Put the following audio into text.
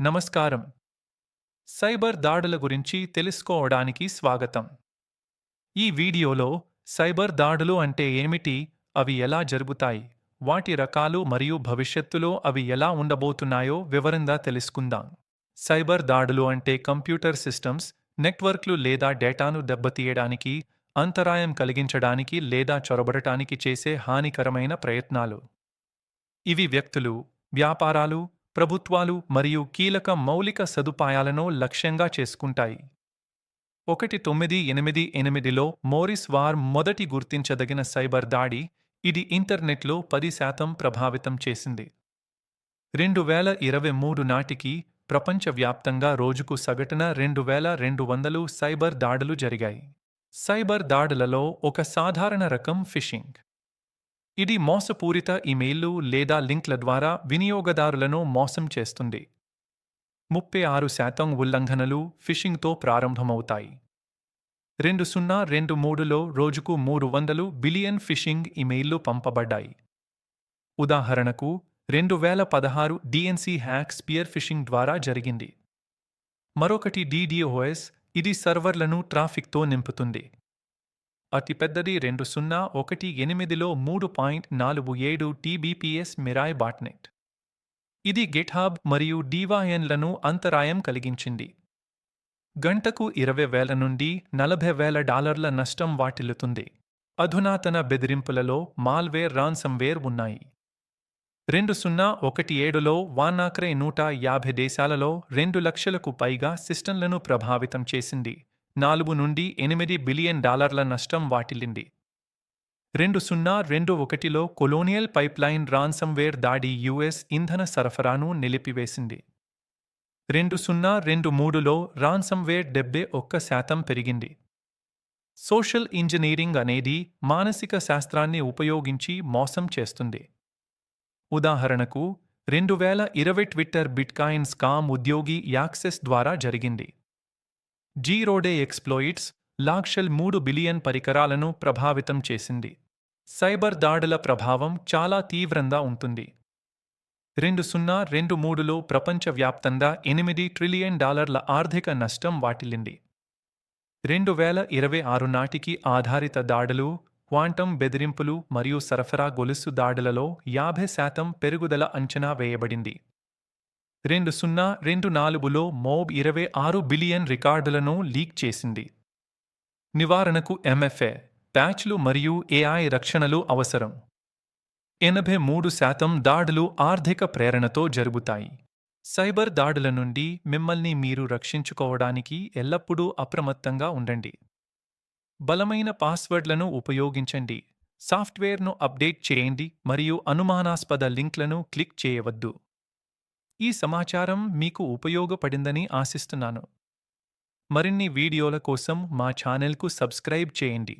నమస్కారం. సైబర్ దాడుల గురించి తెలుసుకోవడానికి స్వాగతం. ఈ వీడియోలో సైబర్ దాడులు అంటే ఏమిటి? అవి ఎలా జరుగుతాయి? వాటి రకాలు మరియు భవిష్యత్తులో అవి ఎలా ఉండబోతున్నాయో వివరంగా తెలుసుకుందాం. సైబర్ దాడులు అంటే కంప్యూటర్ సిస్టమ్స్ నెట్వర్క్లు లేదా డేటాను దెబ్బతీయడానికి అంతరాయం కలిగించడానికి లేదా చొరబడటానికి చేసే హానికరమైన ప్రయత్నాలు. ఇవి వ్యక్తులు వ్యాపారాలు ప్రభుత్వాలు మరియు కీలక మౌలిక సదుపాయాలను లక్ష్యంగా చేసుకుంటాయి. ఒకటి తొమ్మిది ఎనిమిది ఎనిమిదిలో మోరిస్ వార్ మొదటి గుర్తించదగిన సైబర్ దాడి ఇది ఇంటర్నెట్లో పది శాతం ప్రభావితం చేసింది. రెండు వేల ఇరవై మూడు నాటికి ప్రపంచవ్యాప్తంగా రోజుకు సగటున రెండు వేల రెండు వందలు సైబర్ దాడులు జరిగాయి. సైబర్ దాడులలో ఒక సాధారణ రకం ఫిషింగ్. ఇది మోసపూరిత ఇమెయిల్లు లేదా లింక్ల ద్వారా వినియోగదారులను మోసం చేస్తుంది. ముప్పై ఆరు శాతం ఉల్లంఘనలు ఫిషింగ్తో ప్రారంభమవుతాయి. రెండు సున్నా రెండు మూడులో రోజుకు మూడు వందలు బిలియన్ ఫిషింగ్ ఇమెయిల్లు పంపబడ్డాయి. ఉదాహరణకు రెండు వేల పదహారు డిఎన్సి హ్యాక్ స్పియర్ ఫిషింగ్ ద్వారా జరిగింది. మరొకటి డిడిఓఎస్ ఇది సర్వర్లను ట్రాఫిక్తో నింపుతుంది. అతిపెద్దది రెండు సున్నా ఒకటి ఎనిమిదిలో మూడు పాయింట్ నాలుగు ఏడు టీబీపీఎస్ మిరాయ్ బాట్నెట్. ఇది గిట్హాబ్ మరియు డివాయన్లను అంతరాయం కలిగించింది. గంటకు ఇరవై వేల నుండి నలభై వేల డాలర్ల నష్టం వాటిల్లుతుంది. అధునాతన బెదిరింపులలో మాల్వేర్ రాన్సమ్వేర్ ఉన్నాయి. రెండు సున్నా ఒకటి ఏడులో వానాక్రే నూట యాభై దేశాలలో రెండు లక్షలకు పైగా సిస్టంలను ప్రభావితం చేసింది. నాలుగు నుండి ఎనిమిది బిలియన్ డాలర్ల నష్టం వాటిల్లింది. రెండు సున్నా రెండు ఒకటిలో కొలోనియల్ పైప్లైన్ రాన్సమ్వేర్ దాడి యుఎస్ ఇంధన సరఫరాను నిలిపివేసింది. రెండు సున్నా రెండు మూడులో రాన్సమ్వేర్ డెబ్బై ఒక్క శాతం పెరిగింది. సోషల్ ఇంజనీరింగ్ అనేది మానసిక శాస్త్రాన్ని ఉపయోగించి మోసం చేస్తుంది. ఉదాహరణకు రెండు వేల ఇరవై ట్విట్టర్ బిట్కాయిన్ స్కామ్ ఉద్యోగి యాక్సెస్ ద్వారా జరిగింది. జీరోడే ఎక్స్ప్లోయిట్స్ లాక్షల్ మూడు బిలియన్ పరికరాలను ప్రభావితం చేసింది. సైబర్ దాడుల ప్రభావం చాలా తీవ్రంగా ఉంటుంది. రెండు సున్నా రెండు మూడులో ప్రపంచవ్యాప్తంగా ఎనిమిది ట్రిలియన్ డాలర్ల ఆర్థిక నష్టం వాటిల్లింది. రెండు వేల ఇరవై ఆరు నాటికి ఆధారిత దాడులు క్వాంటం బెదిరింపులు మరియు సరఫరా గొలుసు దాడులలో యాభై శాతం పెరుగుదల అంచనా వేయబడింది. రెండు సున్నా రెండు నాలుగులో మోబ్ ఇరవై ఆరు బిలియన్ రికార్డులను లీక్ చేసింది. నివారణకు ఎంఎఫ్ఏ ప్యాచ్లు మరియు ఏఐ రక్షణలు అవసరం. ఎనభై మూడు శాతం దాడులు ఆర్థిక ప్రేరణతో జరుగుతాయి. సైబర్ దాడుల నుండి మిమ్మల్ని మీరు రక్షించుకోవడానికి ఎల్లప్పుడూ అప్రమత్తంగా ఉండండి. బలమైన పాస్వర్డ్లను ఉపయోగించండి. సాఫ్ట్వేర్ను అప్డేట్ చేయండి మరియు అనుమానాస్పద లింక్లను క్లిక్ చేయవద్దు. ఈ సమాచారం మీకు ఉపయోగపడిందని ఆశిస్తున్నాను. మరిన్ని వీడియోల కోసం మా ఛానల్కు సబ్స్క్రైబ్ చేయండి.